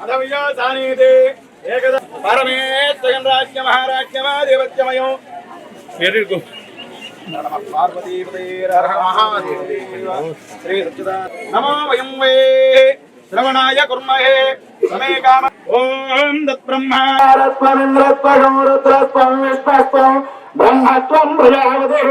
సానేదే ఏకద పరమేశ్వరం రాజ్య మహారాజ్యమా దేవత్యమయం వెరీ గుడ్ పార్వతీపతేరహ మహాదేవ శ్రీ సత్యదా నమో వయం వే శ్రవణాయ కుర్మహే సమే కామ ఓం తత్బ్రహ్మారత్వమింద్రత్వం రుద్రత్వం విశ్వస్వం బ్రహ్మత్వం ప్రజాపతి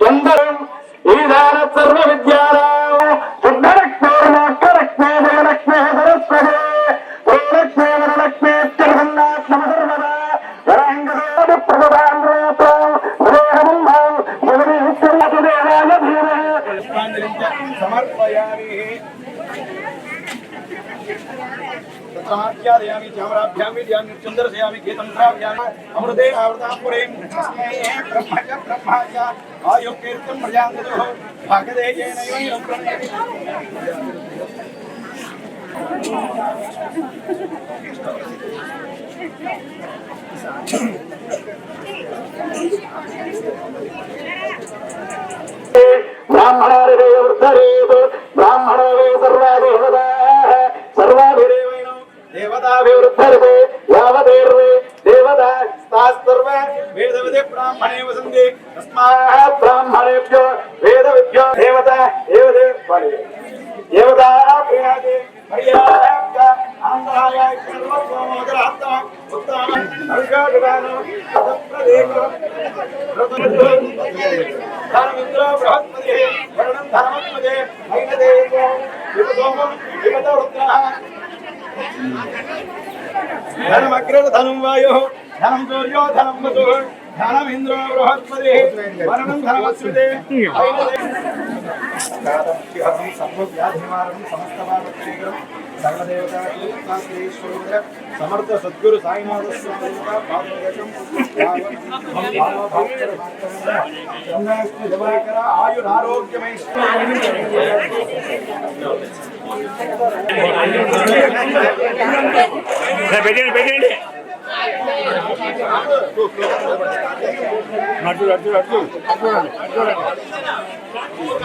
చందరం ఈధార సర్వ విద్యారాం आच्छादयामि चामराभ्यामि ध्यामि चन्द्रसयामि केतन्त्राभ्यामि अमृते आवृतापुरीं ధీమదే మైనదే యువదోహం యువతో రుద్రః ధనమగ్రణ ధనం వాయో ధనం సూర్యో ధనం వసుః ధనమింద్రో బృహస్పతిః వరణం ధనమస్మితే కాదముక్తిహరం సర్వవ్యాధిమారం సమస్త భారతీకరం సర్వదేవతాశ్వర సమర్థ సద్గురు సాయినాథ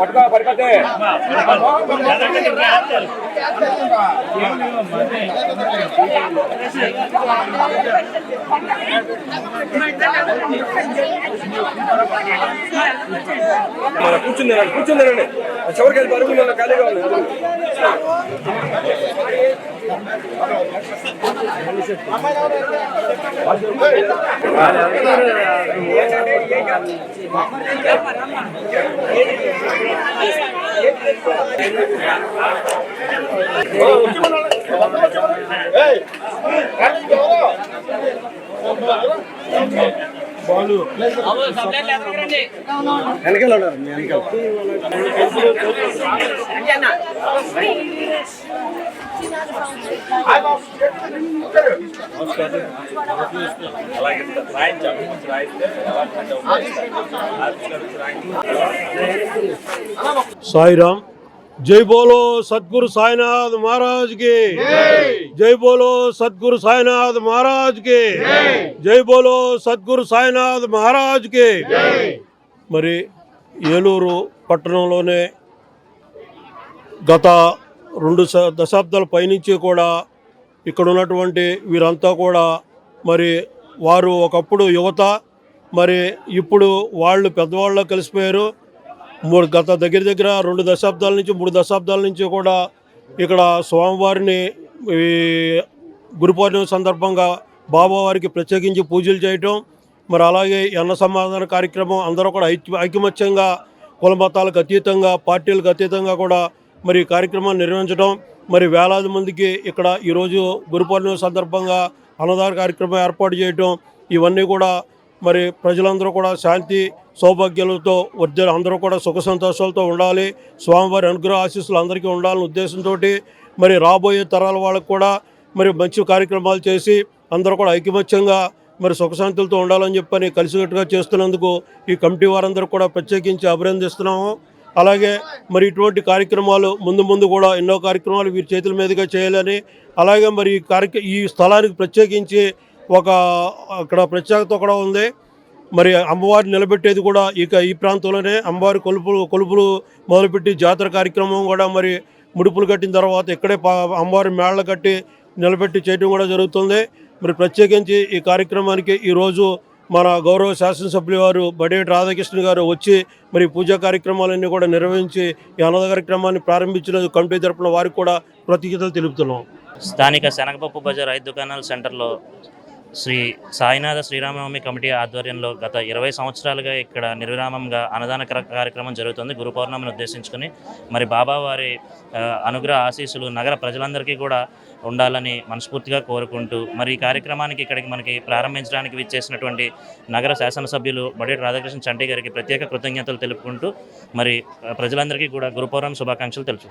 పట్టుకో పట్టుకోతే కూర్చుందండి కూర్చుందండి. చివరికి వెళ్ళి పరుగు మళ్ళీ ఖాళీగా ఉంది. వెనకాల ఉన్నారు మీ వెనకాల. సాయిరామ్ జై బోలో సద్గురు సాయినాథ్ మహారాజ్కి జై బోలో సద్గురు సాయినాథ్ మహారాజ్కి జై బోలో సద్గురు సాయినాథ్ మహారాజ్కి మరి ఏలూరు పట్టణంలోనే గత రెండు దశాబ్దాల పైనుంచి కూడా ఇక్కడ ఉన్నటువంటి వీరంతా కూడా మరి వారు ఒకప్పుడు యువత మరి ఇప్పుడు వాళ్ళు పెద్దవాళ్ళు కలిసిపోయారు. మూడు గత దగ్గర దగ్గర రెండు దశాబ్దాల నుంచి మూడు దశాబ్దాల నుంచి కూడా ఇక్కడ స్వామివారిని గురు పౌర్ణమి సందర్భంగా బాబావారికి ప్రత్యేకించి పూజలు చేయటం మరి అలాగే అన్న సమాధాన కార్యక్రమం అందరూ కూడా ఐక్య ఐకమత్యంగా కులమతాలకు అతీతంగా పార్టీలకు అతీతంగా కూడా మరి కార్యక్రమాన్ని నిర్వహించడం మరి వేలాది మందికి ఇక్కడ ఈరోజు గురు పౌర్ణమి సందర్భంగా అన్నదాన కార్యక్రమం ఏర్పాటు చేయటం ఇవన్నీ కూడా మరి ప్రజలందరూ కూడా శాంతి సౌభాగ్యాలతో వర్జ అందరూ కూడా సుఖ సంతోషాలతో ఉండాలి. స్వామివారి అనుగ్రహ ఆశీస్సులు అందరికీ ఉండాలనే ఉద్దేశంతో మరి రాబోయే తరాల వాళ్ళకు కూడా మరి మంచి కార్యక్రమాలు చేసి అందరూ కూడా ఐకమత్యంగా మరి సుఖశాంతులతో ఉండాలని చెప్పని కలిసికట్టుగా చేస్తున్నందుకు ఈ కమిటీ వారందరూ కూడా ప్రత్యేకించి అభినందిస్తున్నాము. అలాగే మరి ఇటువంటి కార్యక్రమాలు ముందు ముందు కూడా ఎన్నో కార్యక్రమాలు వీరి చేతుల మీదుగా చేయాలని అలాగే మరి ఈ కార్యక్ర ఈ స్థలానికి ప్రత్యేకించి ఒక అక్కడ ప్రత్యేకత కూడా ఉంది. మరి అమ్మవారిని నిలబెట్టేది కూడా ఇక ఈ ప్రాంతంలోనే అమ్మవారి కొలుపులు కొలుపులు మొదలుపెట్టి జాతర కార్యక్రమం కూడా మరి ముడుపులు కట్టిన తర్వాత ఇక్కడే పా- అమ్మవారి మేళ్ళ కట్టి నిలబెట్టి చేయడం కూడా జరుగుతుంది. మరి ప్రత్యేకించి ఈ కార్యక్రమానికి ఈరోజు మన గౌరవ శాసనసభ్యులు వారు బడేటి రాధాకృష్ణ గారు వచ్చి మరి పూజా కార్యక్రమాలన్నీ కూడా నిర్వహించి ఈ అన్నద కార్యక్రమాన్ని ప్రారంభించిన కమిటీ తరపున వారికి కూడా కృతజ్ఞతలు తెలుపుతున్నాం. స్థానిక శనగపప్పు బజార్ ఐదు దుకాణాల సెంటర్లో శ్రీ సాయినాథ శ్రీరామనవమి కమిటీ ఆధ్వర్యంలో గత ఇరవై సంవత్సరాలుగా ఇక్కడ నిర్విరామంగా అన్నదాన కార్యక్రమం జరుగుతుంది. గురు పౌర్ణమిని ఉద్దేశించుకుని మరి బాబావారి అనుగ్రహ ఆశీస్సులు నగర ప్రజలందరికీ కూడా ఉండాలని మనస్ఫూర్తిగా కోరుకుంటూ మరి ఈ కార్యక్రమానికి ఇక్కడికి మనకి ప్రారంభించడానికి విచ్చేసినటువంటి నగర శాసనసభ్యులు బడేటి రాధాకృష్ణ చంటి గారికి ప్రత్యేక కృతజ్ఞతలు తెలుపుకుంటూ మరి ప్రజలందరికీ కూడా గురు పౌర్ణమి శుభాకాంక్షలు తెలుసు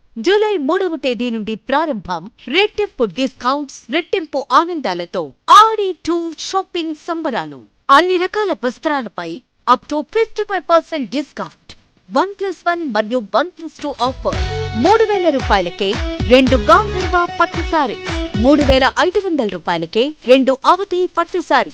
జూలై మూడవ తేదీ నుండి ప్రారంభం రెట్టింపు డిస్కౌంట్స్ రెట్టింపు ఆనందాలతో ఆడి టూ షాపింగ్ సంబరాలు. అన్ని రకాల వస్త్రాలపై up to fifty five percent discount one plus one మరియు వన్ ప్లస్ టూ ఆఫర్ మూడు వేల రూపాయలకే రెండు గాంధర్వ పట్టు సారీ మూడు వేల ఐదు వందల రూపాయలకే రెండు అవతి పట్టు సారీ